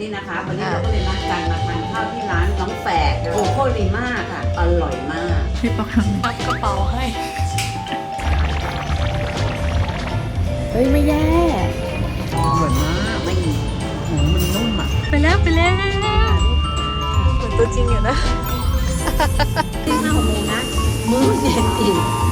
นี่นะคะวันนี้เราก็เลยนัดกันมาทานข้าวที่ร้านน้องแฝกโอโคลีมาค่ะ อร่อยมากพี่ป๊อกทำไงพับกระเป๋าให้ เฮ้ย ไม่แย่ อร่อยมากไม่หมูมันนุ่มอะ ไปแล้ว ไปแล้วเหมือนตัวจริงอยู่นะ ที่ห้าหกโมงนะ มื้อเย็นอีกฮั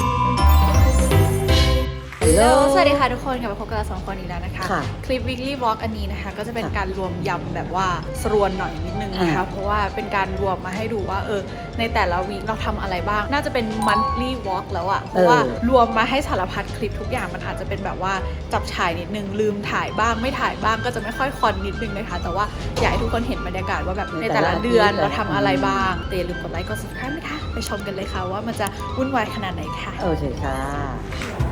ลโหลสวัสดีค่ะทุกคนกลับมาพบกับเราสองคนอีกแล้วนะคะค่ะคลิป weekly walk อันนี้นะคะ ก็จะเป็นค่ะการรวมยำแบบว่าสรวนหน่อยนิดนึงนะคะ อ่า เพราะว่าเป็นการรวมมาให้ดูว่าเออในแต่ละวีคเราทำอะไรบ้าง น่าจะเป็น monthly walk แล้วอะเพราะว่ารวมมาให้สารพัดคลิปทุกอย่างมันอาจจะเป็นแบบว่าจับฉายนิดนึงลืมถ่ายบ้างไม่ถ่ายบ้างก็จะไม่ค่อยคอนนิดนึงนะคะ แต่ว่าอยากให้ทุกคนเห็นบรรยากาศว่าแบบในแต่ละเดือนเราทำอะไรบ้างแต่อย่าลืมกดไลค์กด subscribe นะคะไปชมกันเลยค่ะว่ามันจะวุ่นวายขนาดไหนค่ะ โอเคค่ะ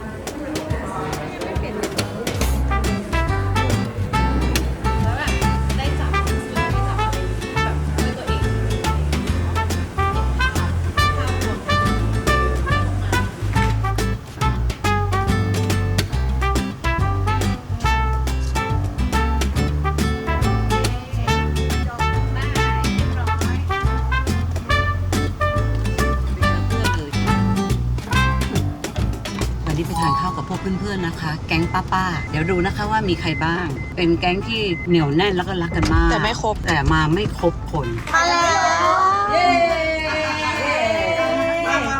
เพื่อนๆนะคะ แก๊งป้าๆเดี๋ยวดูนะคะว่ามีใครบ้าง เป็นแก๊งที่เหนียวแน่นแล้วก็รักกันมาก แต่ไม่ครบ แต่มาไม่ครบคน มาแล้วเย้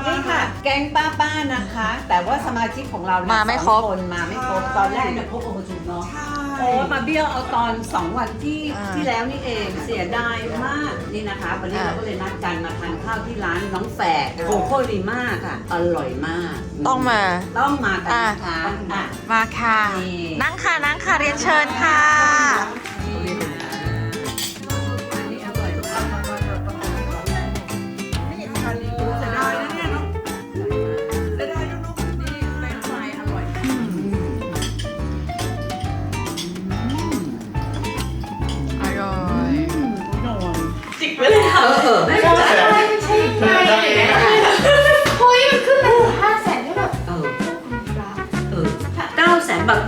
นี่ค่ะ แก๊งป้าป้าๆนะคะ แต่ว่าสมาชิกของเราเนี่ยมาไม่ครบสองคนมาไม่ครบตอนแรกเนี่ยครบองค์ประชุมเนาะ โอ้มาเบี้ยวเอาตอน 2 วันที่อ่าที่แล้วนี่เองเสียดายมากนี่นะคะ วันนี้อ่า เราก็เลยนัดกันมาทานข้าวที่ร้านน้องแฝกโคโคลีมาค่ะ อร่อยมากต้องมา ต้องมากันนะคะอะ มาค่ะ นี่ นั่งค่ะนั่งค่ะเรียนเชิญค่ะ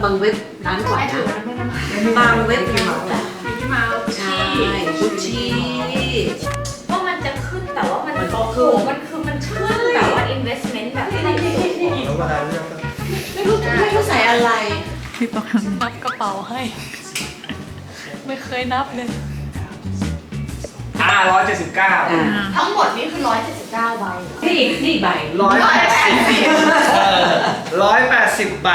บางบางเว็บร้านกว่าไม่ถือนะว่าไม่น้ำมันบางเว็บมีเหมาที่มาใช่กุชชี่ว่ามันจะขึ้นแต่ว่ามันมันก็โอ้ขึ้นโหมันคือมันขึ้นแบบว่า investment แบบขั้นสูงแล้วก็ได้เรื่องก็ไม่รู้ไม่รู้ใส่อะไรพี่ป๊อกทำไงนับกระเป๋าให้ ไม่เคยนับเลยอ่าร้อยเจ็ดสิบเก้าอ่าทั้งหมดนี่คือ179 ใบนี่นี่ใบร้อยแปดสิบร้อยแปดสิบใบ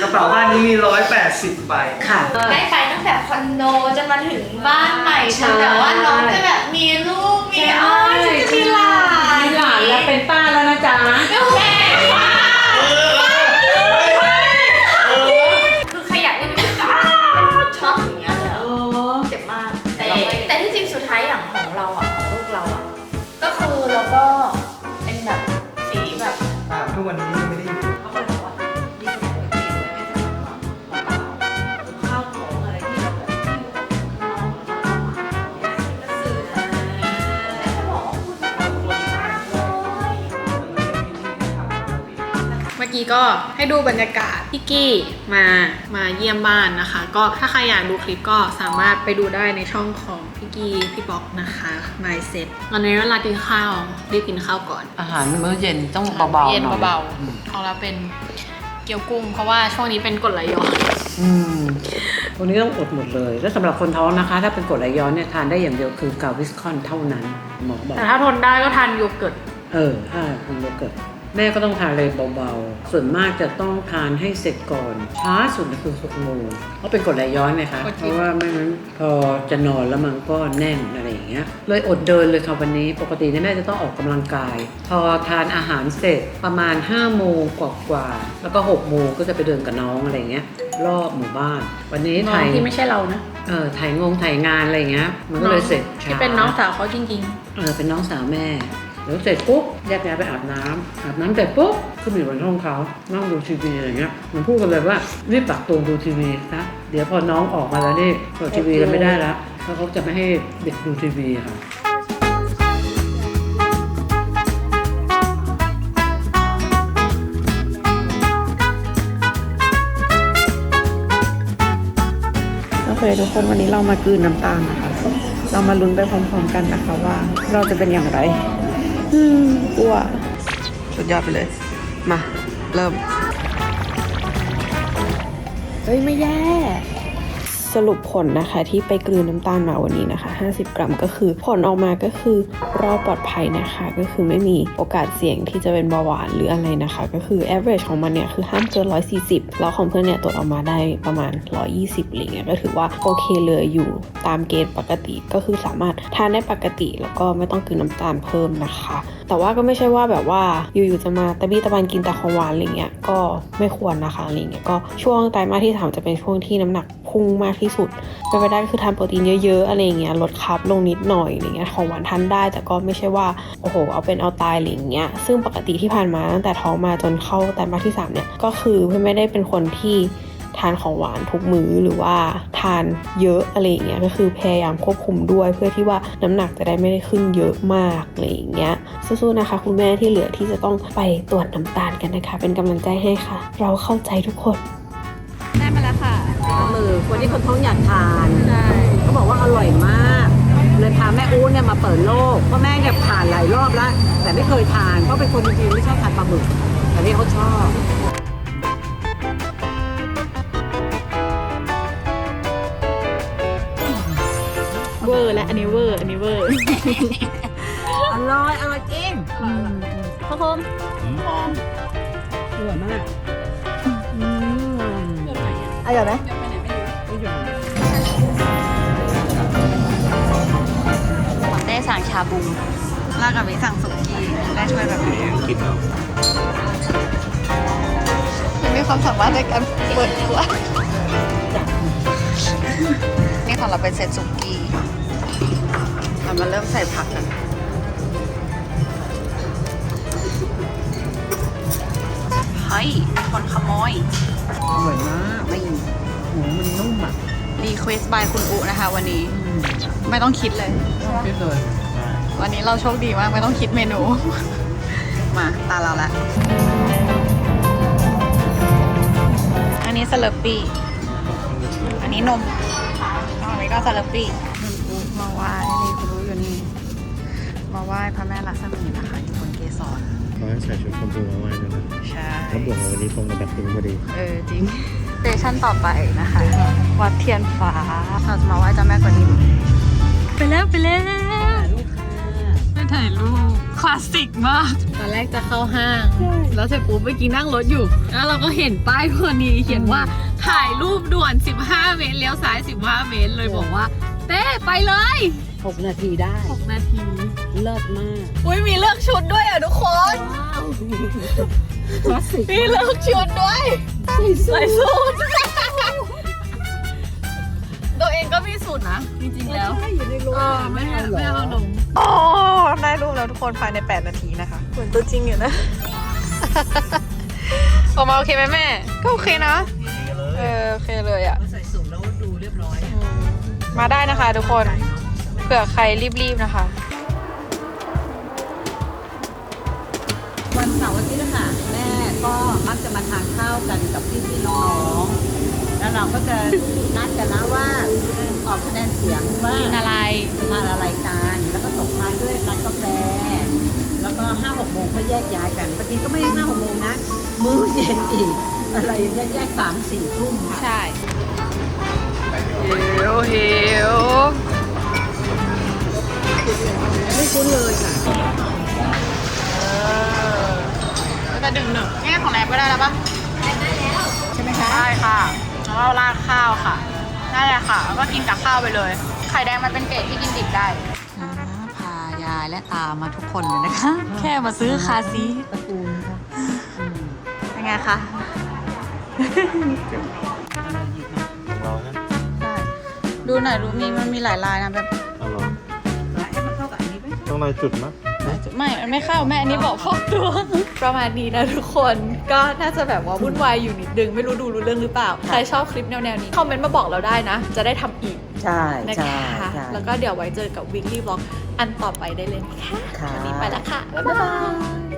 กระเป๋าบ้านนี้มีร้อยแปดสิบใบ ค่ะ ได้ไปตั้งแต่คอนโดจนมาถึงบ้านใหม่ใช่ จนแบบว่าน้องจะแบบมีลูกมีอ้อยจะมีหลานมีหลานแล้วเป็นป้า อกี้ก็ให้ดูบรรยากาศพี่กี้มามาเยี่ยมบ้านนะคะ ก็ถ้าใครอยากดูคลิปก็สามารถไปดูได้ในช่องของพี่กี้พี่บ็อกนะคะ My Set ตอนนี้เวลากินข้าวรีบกินข้าวก่อน อาหารมื้อเย็นต้องเบาๆเย็นหน่อยเบาๆของเราเป็นเกี๊ยวกุ้ง เพราะว่าช่วงนี้เป็นกรดไหลย้อนอืมวันนี้ต้องอดหมดเลย แล้วสำหรับคนท้องนะคะ ถ้าเป็นกรดไหลย้อนเนี่ยทานได้อย่างเดียวคือกาวิสคอนเท่านั้นหมอบอกแต่ถ้าทนได้ก็ทานโยเกิร์ตเออถ้าคุณโยเกิร์ต แม่ก็ต้องทานเลยเบาๆ ส่วนมากจะต้องทานให้เสร็จก่อนช้าสุดคือหกโมงเพราะเป็นกรดไหลย้อนนะคะโอเคเพราะว่าไม่งั้นพอจะนอนแล้วมันก็แน่นอะไรอย่างเงี้ย เลยอดเดินเลยค่ะวันนี้ ปกติเนี่ยแม่จะต้องออกกำลังกาย พอทานอาหารเสร็จประมาณ5โมงกว่าๆแล้วก็6โมงก็จะไปเดินกับน้องอะไรอย่างเงี้ยรอบหมู่บ้าน วันนี้น้อถ่างยที่ไม่ใช่เรานะเออถ่ายงงถ่ายงานอะไรอย่างเงี้ย มันก็เลยเสร็จช้าที่เป็นน้องสาวเขาจริงเออเป็นน้องสาวแม่ แล้วเสร็จปุ๊บแยกย้ายไปอาบน้ำอาบน้ำเสร็จปุ๊บขึ้นไปอยู่บนห้องเขานั่งดูทีวีอะไรเงี้ยมันพูดกันเลยว่ารีบปักตัวดูทีวีนะเดี๋ยวพอน้องออกมาแล้วนี่เปิดทีวีแล้วไม่ได้แล้วเพราะเขาจะไม่ให้เด็กดูทีวีค่ะๆเคทุกคนวันนี้เรามากืนน้ำตาลนะคะ เรามาลุ้นไปพร้อมๆกันนะคะว่าเราจะเป็นอย่างไร อืมกลัว สุดยอดไปเลย มา เริ่ม เฮ้ย ไม่แย่ สรุปผลนะคะที่ไปกลืนน้ำตาลมาวันนี้นะคะ 50 กรัมก็คือผลออกมาก็คือรอดปลอดภัยนะคะ ก็คือไม่มีโอกาสเสี่ยงที่จะเป็นเบาหวานหรืออะไรนะคะ ก็คือ average ของมันเนี่ยคือห้ามเกิน 140 แล้วของเพื่อนเนี่ยตรวจออกมาได้ประมาณ 120อะไรเงี้ยก็ถือว่าโอเคเลยอยู่ตามเกณฑ์ปกติก็คือสามารถทานได้ปกติแล้วก็ไม่ต้องกลืนน้ำตาลเพิ่มนะคะ แต่ว่าก็ไม่ใช่ว่าแบบว่าอยู่ๆจะมาตะบี้ตะบันกินแต่ของหวานอะไรเงี้ยก็ไม่ควรนะคะอะไรเงี้ยก็ช่วงไตรมาสที่สามจะเป็นช่วงที่น้ำหนัก พุ่งมากที่สุดเป็นไปได้ก็คือทานโปรตีนเยอะๆอะไรเงี้ยลดคาร์บลงนิดหน่อยอะไรเงี้ยของหวานทานได้ แต่ก็ไม่ใช่ว่าโอ้โห เอาเป็นเอาตายอะไรเงี้ยซึ่งปกติที่ผ่านมาตั้งแต่ท้องมาจนเข้าไตรมาสที่สามเนี่ยก็คือเพื่อนไม่ได้เป็นคนที่ทานของหวานทุกมื้อหรือว่าทานเยอะอะไรอย่างเงี้ยก็คือพยายามควบคุมด้วย เพื่อที่ว่าน้ำหนักจะได้ไม่ได้ขึ้นเยอะมากอะไรอย่างเงี้ยสู้ๆนะคะ คุณแม่ที่เหลือที่จะต้องไปตรวจน้ำตาลกันนะคะ เป็นกำลังใจให้ค่ะ เราเข้าใจทุกคน อคนที่คนท้องอยากทานใช่เขาบอกว่าอร่อยมาก เลยพาแม่อู้เนี่ยมาเปิดโลกเพราะแม่เนี่ยผ่านหลายรอบแล้ว แต่ไม่เคยทานเพราะเป็นคนจริงๆไม่ชอบทานปลาหมึกแต่นี่เขาชอบเวอร์และอันนี้เวอร์อันนี้เวอร์อร่อยอร่อยจริงพ่อคมอร่อยมากอร่อยไหม สั่งชาบูลากับวิสั่งสุกี้ได้ช่วยแบบนี้กินเอายังมีความสามารถในการเปิดขวนี่ของเราเป็นเซตสุกี้เรามาเริ่มใส่ผักกันเฮ้ยคนขโมยอร่อยมากไม่หมูมันนุ่มอะรีเควส by คุณอุนะคะวันนี้ ไม่ต้องคิดเลย คิดเลยวันนี้เราโชคดีมากไม่ต้องคิดเมนู มาตาเราละ อันนี้สลับปี้อันนี้นมอันนี้ก็สลับปี้มาไหว้นี่คุณรู้อยู่นี่ มาไหว้พระแม่ลักษมีนะคะอยู่บนเกสรเขาให้ใส่ชุดชมพูมาไว้ด้วยนะใช่เขาบวกมาวันนี้ตรงกับแบบคุณพอดี เออจริงสเตชันต่อไปนะคะ วัดเทียนฟ้าเราจะมาไหว้เจ้าแม่กวนอิม ไปแล้วไปแล้วไปถ่ายรูปคลาสสิกมาก ตอนแรกจะเข้าห้าง แล้วเสร็จปุ๊บเมื่อกี้นั่งรถอยู่ แล้วเราก็เห็นป้ายพวกนี้เขียนว่าถ่ายรูปด่วน 15 เมตรเลี้ยวซ้าย 15 เมตรเลยบอกว่าเต้ไปเลย 6 นาทีได้ 6 นาที เลิศมาก อุ้ยมีเลือกชุดด้วยอะทุกคนคลาสสิกมีเลือกชุดด้วยใส่สูทตัวเองก็มีสูตรนะ จริงๆแล้วอยู่ในรถเออไม่เอาไม่เอานมโอ้ได้รูปแล้วทุกคนภายใน 8 นาทีนะคะเหมือนตัวจริงอยู่นะ ออกมาโอเคไหมแม่ ก็โอเคนะ เออโอเคเลยอะใส่สูงแล้วดูเรียบร้อยอืมมาได้นะคะทุกคน เผื่อใครรีบๆนะคะ วันเสาร์อาทิตย์นะคะแม่ก็มักจะ แล้วเราก็จะนัดกันนะว่าออกคะแนนเสียงว่ากินอะไรจะทานอะไรกันแล้วก็ตกท้ายด้วยร้านกาแฟแล้วก็ห้าหกโมงก็แยกย้ายกันบางทีก็ไม่ได้ห้าหกโมงนะมื้อเย็นอีกอะไรอย่างเงี้ยแยกสามสี่ทุ่มค่ะใช่หิวหิวไม่คุ้นเลยค่ะแล้วก็ดึงหนึ่งง่ายของแรกก็ได้แล้วปะได้แล้ว ใช่ไหมคะ ได้ค่ะ แล้วก็ราดข้าวค่ะนั่นแหละค่ะแล้วก็กินกับข้าวไปเลย ไข่แดงมันเป็นเกรดที่กินดิบได้พายายและตามาทุกคนเลยนะคะ แค่มาซื้อคาซีตระกูลค่ะเป็นไงคะของเรานะใช่ดูหน่อยดูมีมันมีหลายลายนะแบบเอาเหรอให้มันเข้ากับอันนี้ไหมต้องลายจุดมั้ย ไม่ มันไม่เข้าแม่อันนี้บอกฟอกตัว ประมาณนี้นะทุกคนก็น่าจะแบบว่าวุ่นวายอยู่นิดนึงไม่รู้ดูรู้เรื่องหรือเปล่า ใครชอบคลิปแนวๆนี้คอมเมนต์มาบอกเราได้นะ จะได้ทำอีกใช่นะใช่คะใช่แล้วก็เดี๋ยวไว้เจอกับ weekly vlog อันต่อไปได้เลยนะคะค่ะ วันนี้ไปแล้วค่ะ บ๊ายบาย